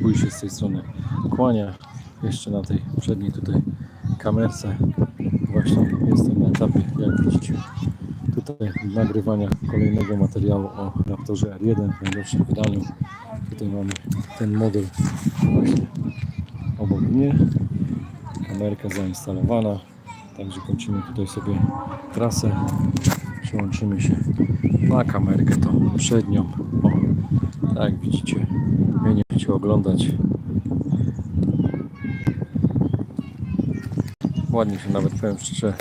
Bój się z tej strony kłania. Jeszcze na tej przedniej tutaj kamerce. Właśnie jestem na etapie, jak widzicie, tutaj nagrywania kolejnego materiału o Raptorze R1 w najnowszym wydaniu. Tutaj mamy ten model właśnie obok mnie. Kamerka zainstalowana. Także kończymy tutaj sobie trasę. Przełączymy się na kamerkę tą przednią. O, tak jak widzicie, mnie chcecie oglądać. Ładnie się nawet, powiem szczerze,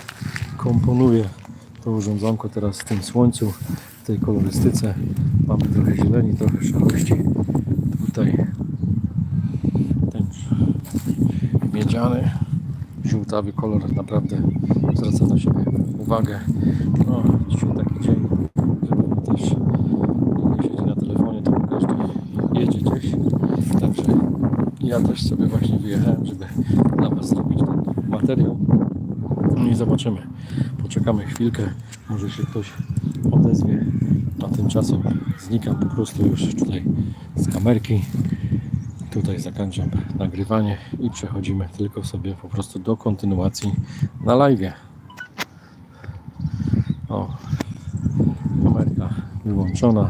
komponuje to urządzonko teraz w tym słońcu, w tej kolorystyce. Mamy trochę zieleni, trochę szarości. Tutaj ten miedziany, żółtawy kolor naprawdę zwraca na siebie uwagę. No, dzisiaj taki dzień, że pewnie też nie siedzi na telefonie, to każdy jedzie gdzieś. Także ja też sobie właśnie wyjechałem, żeby dla Was zrobić ten materiał. No i zobaczymy. Poczekamy chwilkę, może się ktoś odezwie. A tymczasem znikam po prostu już tutaj z kamerki. Tutaj zakończam nagrywanie i przechodzimy tylko sobie po prostu do kontynuacji na live. O, kamerka wyłączona,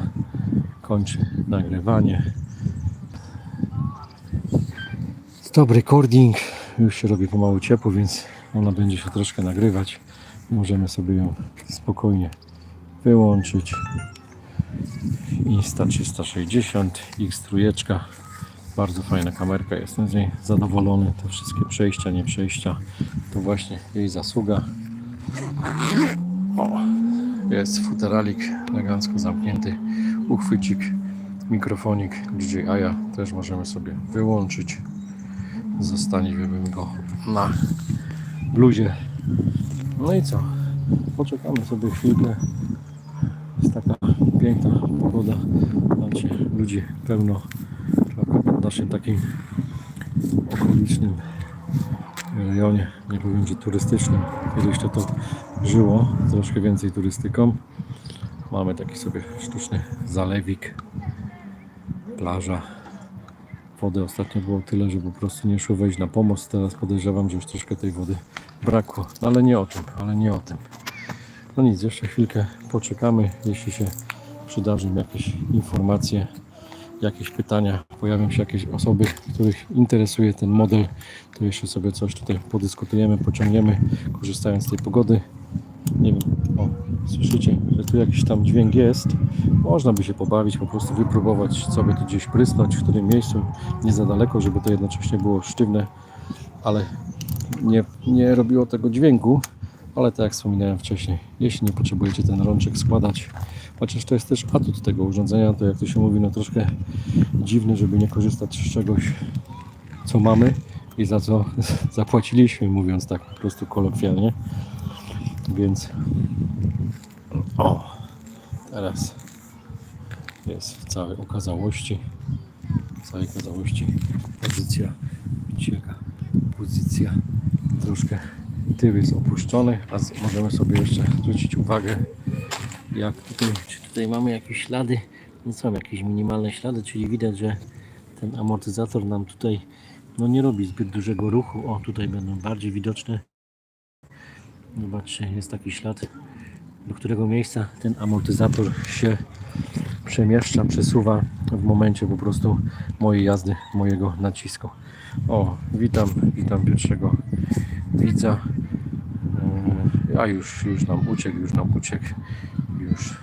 kończy nagrywanie. Stop recording, już się robi pomału ciepło, więc ona będzie się troszkę nagrywać. Możemy sobie ją spokojnie wyłączyć. Insta 360, X trójeczka. Bardzo fajna kamerka, jestem z niej zadowolony. Te wszystkie przejścia, nie przejścia, to właśnie jej zasługa. O, jest futeralik elegancko zamknięty, uchwycik, mikrofonik DJI też możemy sobie wyłączyć. Zostawimy go na bluzie. No i co? Poczekamy sobie chwilkę. Jest taka piękna pogoda. Macie ludzi pełno w naszym takim okolicznym rejonie, nie powiem, że turystycznym. Kiedyś to to żyło troszkę więcej turystyką. Mamy taki sobie sztuczny zalewik, plaża. Wody ostatnio było tyle, że po prostu nie szło wejść na pomost. Teraz podejrzewam, że już troszkę tej wody brakło. No ale nie o tym, ale nie o tym. No nic, jeszcze chwilkę poczekamy. Jeśli się przydarzą jakieś informacje, jakieś pytania, pojawią się jakieś osoby, których interesuje ten model, to jeszcze sobie coś tutaj podyskutujemy, pociągniemy, korzystając z tej pogody. Nie wiem, słyszycie, że tu jakiś tam dźwięk jest. Można by się pobawić, po prostu wypróbować, by tu gdzieś prysnąć, w którym miejscu, nie za daleko, żeby to jednocześnie było sztywne, ale nie, nie robiło tego dźwięku. Ale tak jak wspominałem wcześniej, jeśli nie potrzebujecie ten rączek składać, chociaż to jest też atut tego urządzenia, to jak to się mówi, no troszkę dziwne, żeby nie korzystać z czegoś, co mamy i za co zapłaciliśmy, mówiąc tak po prostu kolokwialnie. Więc teraz jest w całej okazałości, w całej okazałości. Pozycja, jaka pozycja, troszkę tył jest opuszczony, a możemy sobie jeszcze zwrócić uwagę, jak tutaj, czy tutaj mamy jakieś ślady, no są jakieś minimalne ślady, czyli widać, że ten amortyzator nam tutaj no nie robi zbyt dużego ruchu, o tutaj będą bardziej widoczne. Zobaczcie, jest taki ślad, do którego miejsca ten amortyzator się przemieszcza, przesuwa w momencie po prostu mojej jazdy, mojego nacisku. O, witam, witam pierwszego widza. Yy, A już, już nam uciekł, już nam uciekł, już